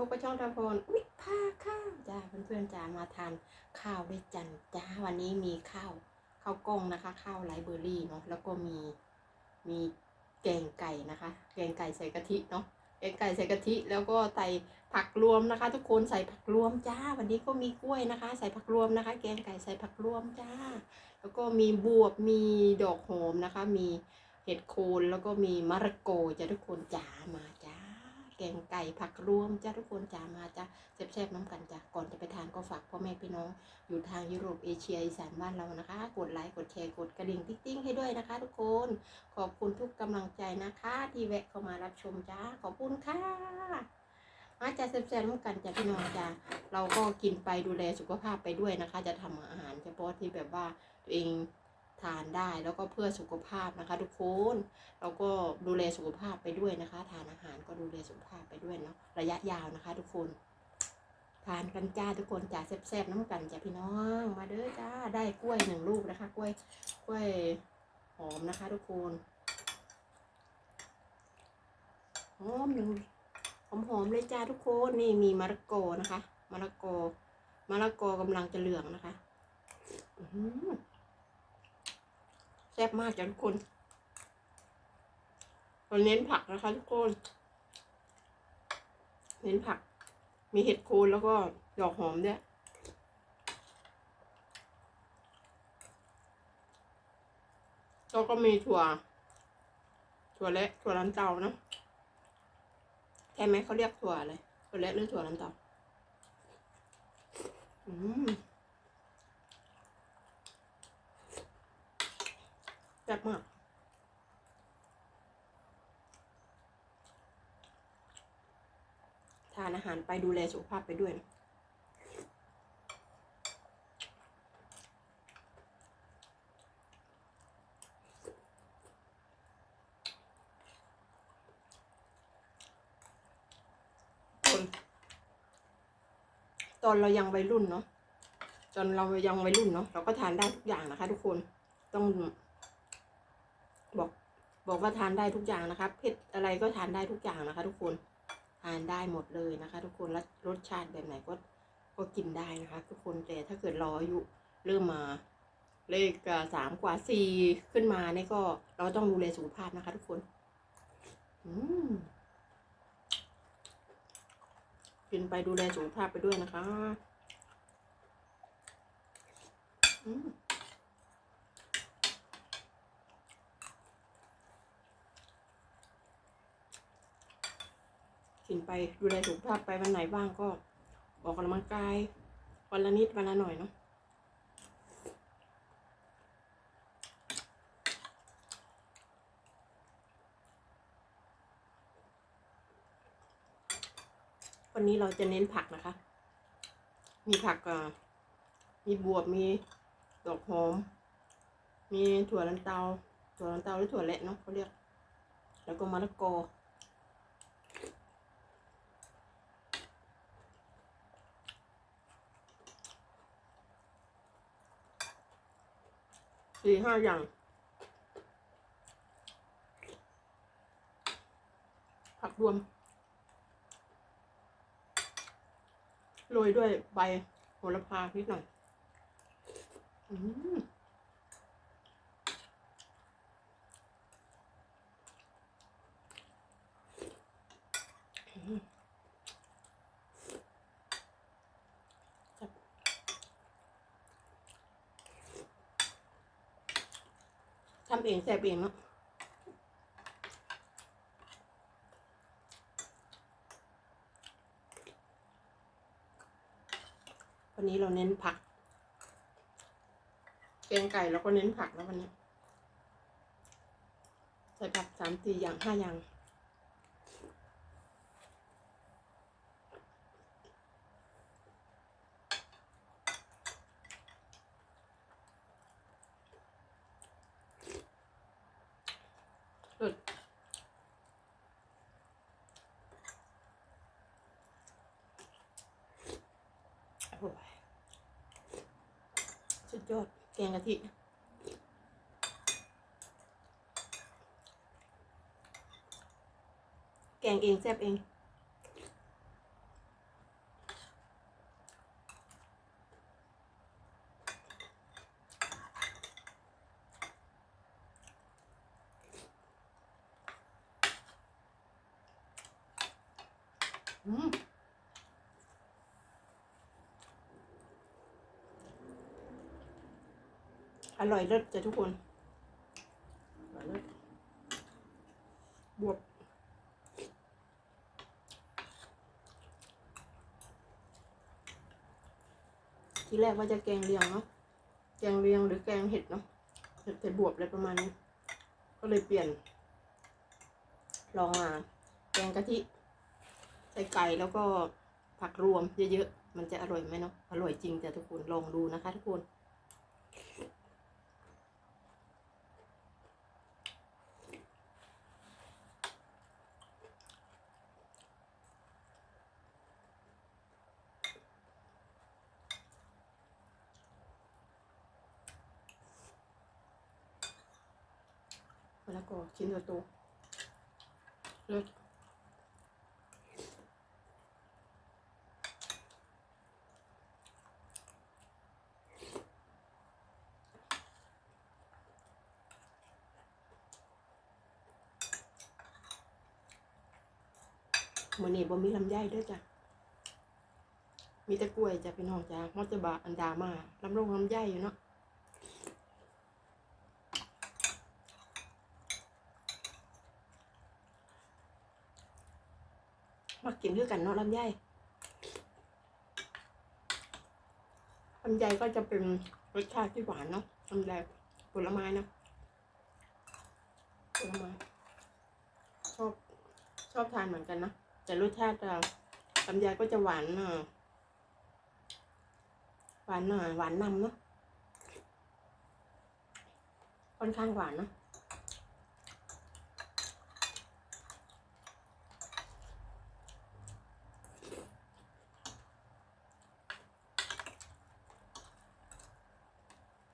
พบกับช่องทำพรอุ๊ยผ้าข้าวจ้าเพื่อนๆจ้ามาทานข้าวด้วยจันจ้าวันนี้มีข้าวข้าวกล้องนะคะ ข้าวไรเบอร์รี่เนาะแล้วก็มีมีแกงไก่นะคะ แกงไก่ใส่กะทิเนาะแกงไก่ใส่กะทิแล้วก็ใส่ผักรวมนะคะ ทุกคนใส่ผักรวมจ้า วันนี้ก็มีกล้วยนะคะ ใส่ผักรวมนะคะ แกงไก่ใส่ผักรวมจ้า แล้วก็มีบวบมีดอกหอมนะคะ มีเห็ดโคนแล้วก็มีมะระโกจ้าทุกคนจ้ามาจ้า แกงไก่ผักรวมจ้าทุกคนจ้ามาจ้าแซ่บๆน้ำกันจ้าก่อนจะไปทานก็ฝากพ่อแม่พี่น้องอยู่ทางยุโรปเอเชียอีสานบ้านเรานะคะ กดไลค์กดแชร์กดกระดิ่งติ๊งๆให้ด้วยนะคะ ทุกคนขอบคุณทุกกำลังใจนะคะ ที่แวะเข้ามารับชมจ้าขอบคุณค่ะมาจ้าแซ่บๆน้ำกันจ้าพี่น้องจ้าเราก็กินไปดูแลสุขภาพไปด้วยนะคะ จะทำอาหารเฉพาะที่แบบว่าตัวเอง ทานได้แล้วก็เพื่อสุขภาพนะคะ ทุกคนเราก็ดูแลสุขภาพไปด้วยนะคะ ทานอาหารก็ดูแลสุขภาพไปด้วยเนาะระยะยาวนะคะ ทุกคนทานกันจ้าทุกคนจ้าแซ่บๆน้ำกันจ้าพี่น้องมาเด้อจ้าได้กล้วยหนึ่งลูกนะคะ กล้วยกล้วยหอมนะคะ ทุกคนหอมหนึ่งหอมๆเลยจ้าทุกคนนี่มีมะละกอนะคะมะละกอมะละกอกำลังจะเหลืองนะคะ อื ซ่บมากจ้าทุกคนเราเน้นผักนะคะทุกคน เน้นผัก มีเห็ดโคนแล้วก็ดอกหอมด้วยแล้วก็มีถั่ว ถั่วเละถั่วลันเตานะใช่ไหมเขาเรียกถั่วอะไรถั่วเละหรือถั่วลันเตาอืม แซ่บมากทานอาหารไปดูแลสุขภาพไปด้วยนะตอนเรายังวัยรุ่นเนาะตอนเรายังวัยรุ่นเนาะเราก็ทานได้ทุกอย่างนะคะ ทุกคนต้อง บอกว่าทานได้ทุกอย่างนะคะเผ็ดอะไรก็ทานได้ทุกอย่างนะคะ ทุกคนทานได้หมดเลยนะคะ ทุกคนและรสชาติแบบไหนก็ก็กินได้นะคะ ทุกคนแต่ถ้าเกิดรออายุเริ่มมาเลขสามกว่าสี่ขึ้นมานี่ก็เราต้องดูแลสุขภาพนะคะ ทุกคนอืมกินไปดูแลสุขภาพไปด้วยนะคะ อืม กินไปดูแลสุขภาพไปวันไหนบ้างก็ออกกำลังกายวันละนิดวันละหน่อยเนาะวันนี้เราจะเน้นผักนะคะ มีผักอะมีบวบ มีดอกหอม มีถั่วลันเตา ถั่วลันเตาหรือถั่วแหละเนาะเขาเรียก แล้วก็มะละกอ สี่ห้าอย่าง ผักรวม โรยด้วยใบโหระพานิดหน่อย อืมอืมแซ่บทำ เองแซ่บเองเนาะวันนี้เราเน้นผักแกงไก่เราก็เน้นผักแล้ววันนี้ ใส่ผักสามสี่อย่างห้าอย่าง ยอดแกงกะทิแกงเองแซ่บเองอืม อร่อยเลิศจ้ะทุกคนอร่อยเลิศบวบทีแรกว่าจะแกงเลียงเนาะ แกงเลียงหรือแกงเห็ดเนาะเห็ดใส่บวบอะไรประมาณนี้ ก็เลยเปลี่ยน ลองมาแกงกะทิใส่ไก่แล้วก็ผักรวมเยอะๆ มันจะอร่อยไหมเนาะ อร่อยจริงจ้ะทุกคน ลองดูนะคะทุกคน แล้วก็ชิ้นโตเลิศมื้อนี้บ่มีลำไยด้วยจ้ะ มีแต่กล้วยจ้ะพี่น้องจ้ะมอจะบาอันดามาลำลงลำไยอยู่เนาะ มากินด้วยกันเนาะลำไยลำไยก็จะเป็นรสชาติที่หวานเนาะลำไยผลไม้นะผลไม้ชอบชอบทานเหมือนกันนะแต่รสชาติลำไยก็จะหวานอะหวานหน่อยหวานนำเนาะค่อนข้างหวานเนาะ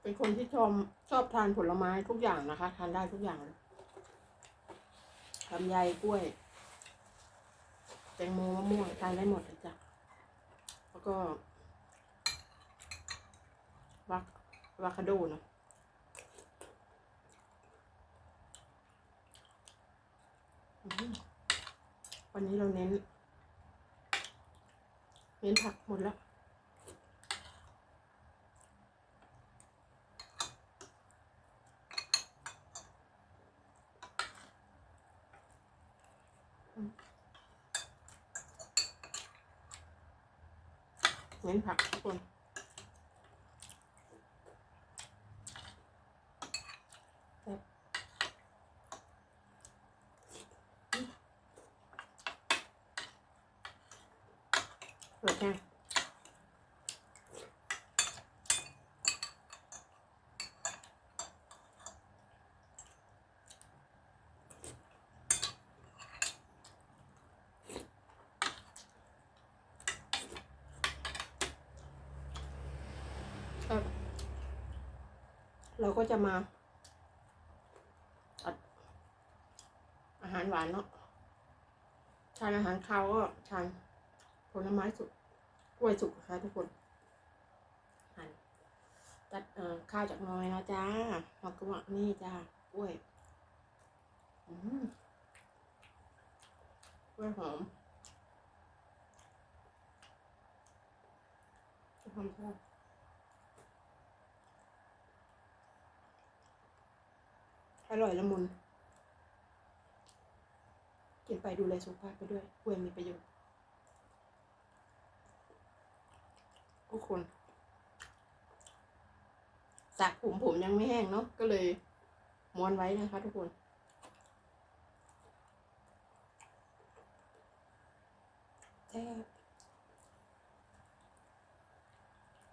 เป็นคนที่ชอบชอบทานผลไม้ทุกอย่างนะคะ ทานได้ทุกอย่างลำไยกล้วย แตงโมมะม่วงทานได้หมดเลยจ้ะแล้วก็วักวาคาโดเนาะวันนี้เราเน้น เน้นผักหมดแล้ว เน้นผักทุกคนแซ่บเปิดแห้งครับ เราก็จะมาอัดอาหารหวานเนาะทานอาหารคาวก็ทานผลไม้สุกกล้วยสุกนะคะทุกคนหั่นตัดเออข้าวจากน้อยนะจ้าเราก็ว่านี่จ้ากล้วยอืมกล้วยหอมหอมชอบ อร่อยละมุน กินไปดูแลสุขภาพไปด้วยกล้วยมีประโยชน์ทุกคนสระผมผมยังไม่แห้งเนาะก็เลยม้วนไว้นะคะทุกคนแซ่บ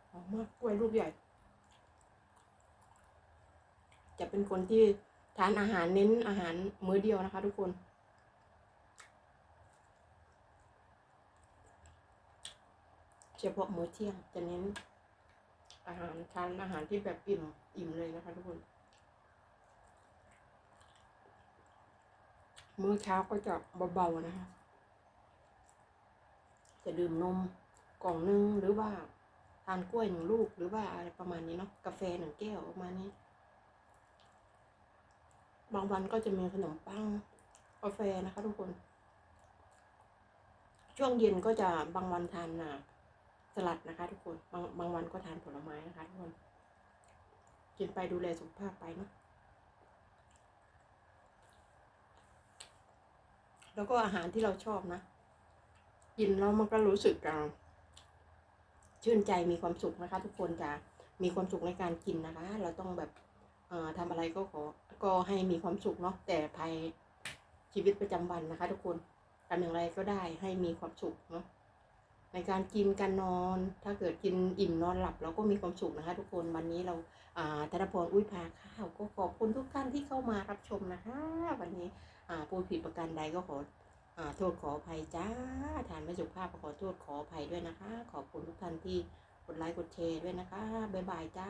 หอมมากกล้วยลูกใหญ่ จะเป็นคนที่ ทานอาหารเน้นอาหารมื้อเดียวนะคะ ทุกคน เฉพาะมื้อเที่ยงจะเน้น อาหารทานอาหารที่แบบอิ่มอิ่มเลยนะคะทุกคน มื้อเช้าก็จะเบาๆนะคะ จะดื่มนมกล่องนึงหรือว่าทานกล้วยหนึ่งลูกหรือว่าอะไรประมาณนี้เนาะกาแฟหนึ่งแก้วประมาณนี้ บางวันก็จะมีขนมปังกาแฟนะคะทุกคน ช่วงเย็นก็จะบางวันทานอ่าสลัดนะคะทุกคนบางบางวันก็ทานผลไม้นะคะทุกคนกินไปดูแลสุขภาพไปเนาะแล้วก็อาหารที่เราชอบนะ กินแล้วมันก็รู้สึกอ่าชื่นใจมีความสุขนะคะ ทุกคนจะมีความสุขในการกินนะคะ เราต้องแบบ ทำอะไรก็ขอก็ให้มีความสุขเนาะแต่ภายชีวิตประจำวันนะคะ ทุกคนทำอย่างไรก็ได้ให้มีความสุขเนาะในการกินการนอน ถ้าเกิดกินอิ่มนอนหลับ เราก็มีความสุขนะคะ ทุกคนวันนี้เราอ่าธนพรอุ้ยพาข้าวก็ขอบคุณทุกท่านที่เข้ามารับชมนะคะ วันนี้อ่าพูดผิดประการใดก็ขออ่าโทษขออภัยจ้าทานไม่สุภาพขอโทษขออภัยด้วยนะคะ ขอบคุณทุกท่านที่กดไลค์กดแชร์ด้วยนะคะบ๊ายบายจ้า